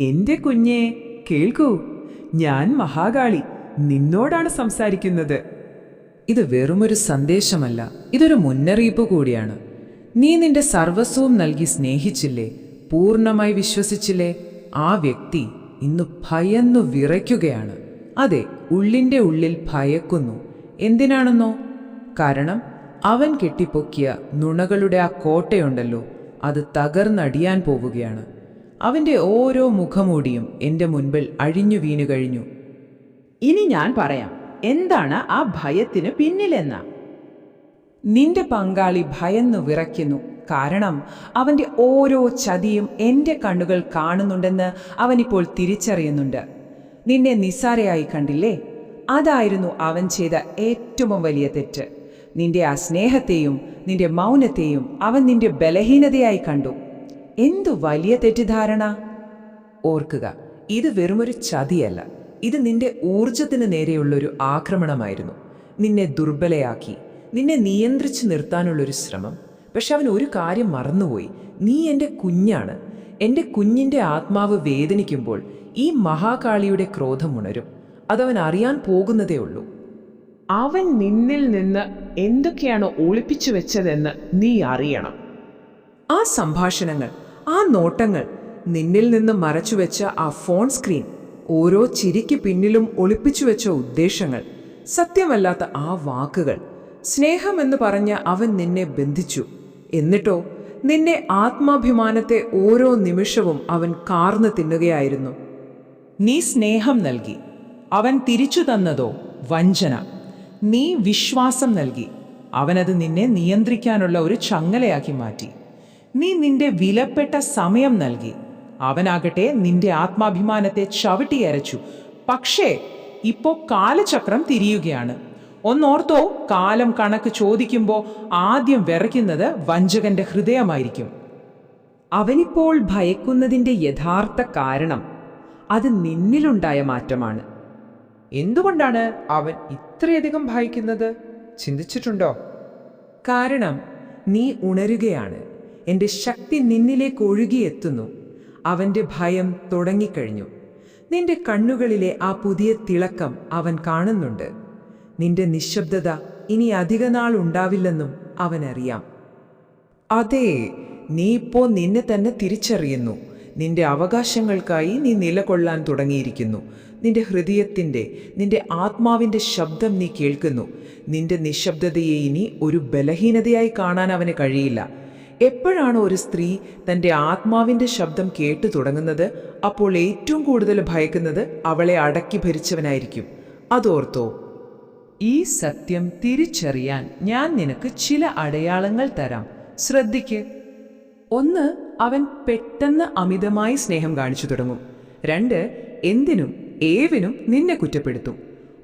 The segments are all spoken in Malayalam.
എന്റെ കുഞ്ഞെ കേൾക്കൂ. ഞാൻ മഹാകാളി. നിന്നോടാണ് സംസാരിക്കുന്നത്. ഇത് വെറുമൊരു സന്ദേശമല്ല. ഇതൊരു മുന്നറിയിപ്പ് കൂടിയാണ്. നീ നിന്റെ സർവസ്വവും നൽകി സ്നേഹിച്ചില്ലേ? പൂർണമായി വിശ്വസിച്ചില്ലേ? ആ വ്യക്തി ഇന്ന് ഭയന്നു വിറയ്ക്കുകയാണ്. അതെ ഉള്ളിന്റെ ഉള്ളിൽ ഭയക്കുന്നു. എന്തിനാണെന്നോ? കാരണം അവൻ കെട്ടിപ്പൊക്കിയ നുണകളുടെ ആ കോട്ടയുണ്ടല്ലോ. അത് തകർന്നടിയാൻ പോവുകയാണ്. അവന്റെ ഓരോ മുഖമൂടിയും എന്റെ മുൻപിൽ അഴിഞ്ഞു വീണു കഴിഞ്ഞു. ഇനി ഞാൻ പറയാം എന്താണ് ആ ഭയത്തിന് പിന്നിലെന്ന? നിന്റെ പങ്കാളി ഭയന്നു വിറയ്ക്കുന്നു. കാരണം അവന്റെ ഓരോ ചതിയും എന്റെ കണ്ണുകൾ കാണുന്നുണ്ടെന്ന് അവനിപ്പോൾ തിരിച്ചറിയുന്നുണ്ട്. നിന്നെ നിസ്സാരയായി കണ്ടില്ലേ? അതായിരുന്നു അവൻ ചെയ്ത ഏറ്റവും വലിയ തെറ്റ്. നിന്റെ ആ സ്നേഹത്തെയും നിന്റെ മൗനത്തെയും അവൻ നിന്റെ ബലഹീനതയായി കണ്ടു. എന്തു വലിയ തെറ്റിദ്ധാരണ? ഓർക്കുക ഇത് വെറുമൊരു ചതിയല്ല. ഇത് നിന്റെ ഊർജത്തിന് നേരെയുള്ളൊരു ആക്രമണമായിരുന്നു. നിന്നെ ദുർബലയാക്കി നിന്നെ നിയന്ത്രിച്ചു നിർത്താനുള്ളൊരു ശ്രമം. പക്ഷെ അവൻ ഒരു കാര്യം മറന്നുപോയി. നീ എന്റെ കുഞ്ഞാണ്. എന്റെ കുഞ്ഞിന്റെ ആത്മാവ് വേദനിക്കുമ്പോൾ ഈ മഹാകാളിയുടെ ക്രോധം ഉണരും. അതവൻ അറിയാൻ പോകുന്നതേ ഉള്ളൂ. അവൻ നിന്നിൽ നിന്ന് എന്തൊക്കെയാണ് ഒളിപ്പിച്ചു വെച്ചതെന്ന് നീ അറിയണം. ആ സംഭാഷണങ്ങൾ ആ നോട്ടങ്ങൾ നിന്നിൽ നിന്ന് മറച്ചുവെച്ച ആ ഫോൺ സ്ക്രീൻ ഓരോ ചിരിക്ക് പിന്നിലും ഒളിപ്പിച്ചു വെച്ച ഉദ്ദേശങ്ങൾ സത്യമല്ലാത്ത ആ വാക്കുകൾ സ്നേഹമെന്ന് പറഞ്ഞ അവൻ നിന്നെ ബന്ധിച്ചു. എന്നിട്ടോ നിന്റെ ആത്മാഭിമാനത്തെ ഓരോ നിമിഷവും അവൻ കാർന്നു തിന്നുകയായിരുന്നു. നീ സ്നേഹം നൽകി. അവൻ തിരിച്ചു തന്നതോ വഞ്ചന. നീ വിശ്വാസം നൽകി. അവനത് നിന്നെ നിയന്ത്രിക്കാനുള്ള ഒരു ചങ്ങലയാക്കി മാറ്റി. നീ നിന്റെ വിലപ്പെട്ട സമയം നൽകി. അവനാകട്ടെ നിന്റെ ആത്മാഭിമാനത്തെ ചവിട്ടിയരച്ചു. പക്ഷേ ഇപ്പോ കാലചക്രം തിരിയുകയാണ്. ഒന്നോർത്തോ കാലം കണക്ക് ചോദിക്കുമ്പോൾ ആദ്യം വിറയ്ക്കുന്നത് വഞ്ചകന്റെ ഹൃദയമായിരിക്കും. അവനിപ്പോൾ ഭയക്കുന്നതിന്റെ യഥാർത്ഥ കാരണം അത് നിന്നിലുണ്ടായ മാറ്റമാണ്. എന്തുകൊണ്ടാണ് അവൻ ഇത്രയധികം ഭയക്കുന്നത്? ചിന്തിച്ചിട്ടുണ്ടോ? കാരണം നീ ഉണരുകയാണ്. എന്റെ ശക്തി നിന്നിലേക്ക് ഒഴുകിയെത്തുന്നു. അവന്റെ ഭയം തുടങ്ങിക്കഴിഞ്ഞു. നിന്റെ കണ്ണുകളിലെ ആ പുതിയ തിളക്കം അവൻ കാണുന്നുണ്ട്. നിന്റെ നിശബ്ദത ഇനി അധികനാൾ ഉണ്ടാവില്ലെന്നും അവനറിയാം. അതെ നീ ഇപ്പോൾ നിന്നെ തന്നെ തിരിച്ചറിയുന്നു. നിന്റെ അവകാശങ്ങൾക്കായി നീ നിലകൊള്ളാൻ തുടങ്ങിയിരിക്കുന്നു. നിന്റെ ഹൃദയത്തിന്റെ നിന്റെ ആത്മാവിന്റെ ശബ്ദം നീ കേൾക്കുന്നു. നിന്റെ നിശബ്ദതയെ ഇനി ഒരു ബലഹീനതയായി കാണാൻ അവന് കഴിയില്ല. എപ്പോഴാണ് ഒരു സ്ത്രീ തന്റെ ആത്മാവിന്റെ ശബ്ദം കേട്ടു തുടങ്ങുന്നത് അപ്പോൾ ഏറ്റവും കൂടുതൽ ഭയക്കുന്നത് അവളെ അടക്കി ഭരിച്ചവനായിരിക്കും. അതോർത്തോ ഈ സത്യം തിരിച്ചറിയാൻ ഞാൻ നിനക്ക് ചില അടയാളങ്ങൾ തരാം. ശ്രദ്ധിക്ക്. ഒന്ന് അവൻ പെട്ടെന്ന് അമിതമായി സ്നേഹം കാണിച്ചു തുടങ്ങും. രണ്ട് എന്തിനും ഏവിനും നിന്നെ കുറ്റപ്പെടുത്തും.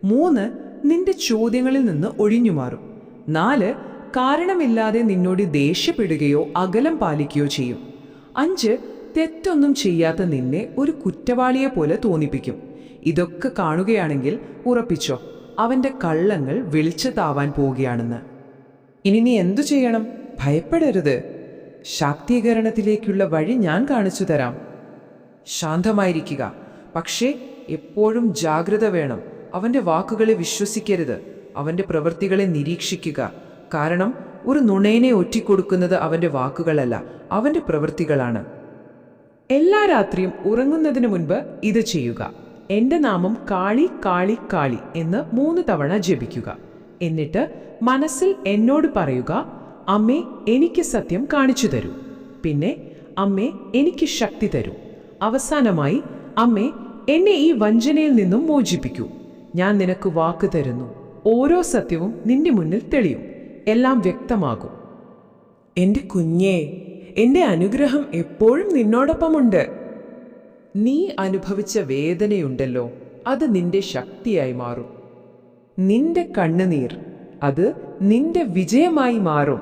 മൂന്ന് നിന്റെ ചോദ്യങ്ങളിൽ നിന്ന് ഒഴിഞ്ഞു മാറും നാല് കാരണമില്ലാതെ നിന്നോട് ദേഷ്യപ്പെടുകയോ അകലം പാലിക്കുകയോ ചെയ്യും. അഞ്ച് തെറ്റൊന്നും ചെയ്യാത്ത നിന്നെ ഒരു കുറ്റവാളിയെ പോലെ തോന്നിപ്പിക്കും. ഇതൊക്കെ കാണുകയാണെങ്കിൽ ഉറപ്പിച്ചോ അവന്റെ കള്ളങ്ങൾ വെളിച്ചത്താവാൻ പോവുകയാണെന്ന്. ഇനി നീ എന്തു ചെയ്യണം? ഭയപ്പെടരുത്. ശാക്തീകരണത്തിലേക്കുള്ള വഴി ഞാൻ കാണിച്ചു തരാം. ശാന്തമായിരിക്കുക. പക്ഷേ എപ്പോഴും ജാഗ്രത വേണം. അവന്റെ വാക്കുകളെ വിശ്വസിക്കരുത്. അവന്റെ പ്രവൃത്തികളെ നിരീക്ഷിക്കുക. കാരണം ഒരു നുണയനെ ഒറ്റിക്കൊടുക്കുന്നത് അവന്റെ വാക്കുകളല്ല അവന്റെ പ്രവൃത്തികളാണ്. എല്ലാ രാത്രിയും ഉറങ്ങുന്നതിന് മുൻപ് ഇത് ചെയ്യുക. എന്റെ നാമം കാളി കാളി കാളി എന്ന് മൂന്ന് തവണ ജപിക്കുക. എന്നിട്ട് മനസ്സിൽ എന്നോട് പറയുക അമ്മേ എനിക്ക് സത്യം കാണിച്ചു തരൂ. പിന്നെ അമ്മേ എനിക്ക് ശക്തി തരൂ. അവസാനമായി അമ്മേ എന്നെ ഈ വഞ്ചനയിൽ നിന്നും മോചിപ്പിക്കൂ. ഞാൻ നിനക്ക് വാക്ക് തരുന്നു. ഓരോ സത്യവും നിന്റെ മുന്നിൽ തെളിയും. എല്ലാം വ്യക്തമാകും. എന്റെ കുഞ്ഞേ എന്റെ അനുഗ്രഹം എപ്പോഴും നിന്നോടൊപ്പമുണ്ട്. നീ അനുഭവിച്ച വേദനയുണ്ടല്ലോ അത് നിന്റെ ശക്തിയായി മാറും. നിന്റെ കണ്ണുനീർ അത് നിന്റെ വിജയമായി മാറും.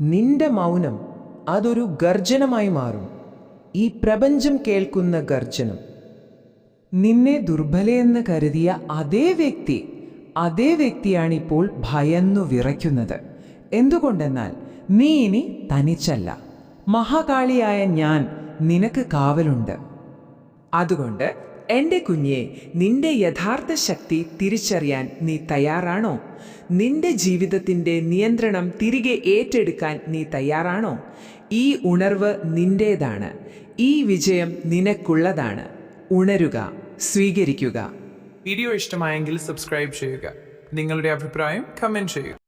നിന്റെ മൗനം അതൊരു ഗർജനമായി മാറും. ഈ പ്രപഞ്ചം കേൾക്കുന്ന ഗർജനം. നിന്നെ ദുർബലയെന്ന് കരുതിയ അതേ വ്യക്തി അതേ വ്യക്തിയാണിപ്പോൾ ഭയന്നു വിറയ്ക്കുന്നത്. എന്തുകൊണ്ടെന്നാൽ നീ ഇനി തനിച്ചല്ല. മഹാകാളിയായ ഞാൻ നിനക്ക് കാവലുണ്ട്. അതുകൊണ്ട് എന്റെ കുഞ്ഞെ നിന്റെ യഥാർത്ഥ ശക്തി തിരിച്ചറിയാൻ നീ തയ്യാറാണോ? നിന്റെ ജീവിതത്തിന്റെ നിയന്ത്രണം തിരികെ ഏറ്റെടുക്കാൻ നീ തയ്യാറാണോ? ഈ ഉണർവ് നിന്റേതാണ്. ഈ വിജയം നിനക്കുള്ളതാണ്. ഉണരുക സ്വീകരിക്കുക. വീഡിയോ ഇഷ്ടമായെങ്കിൽ സബ്സ്ക്രൈബ് ചെയ്യുക. നിങ്ങളുടെ അഭിപ്രായം കമന്റ് ചെയ്യുക.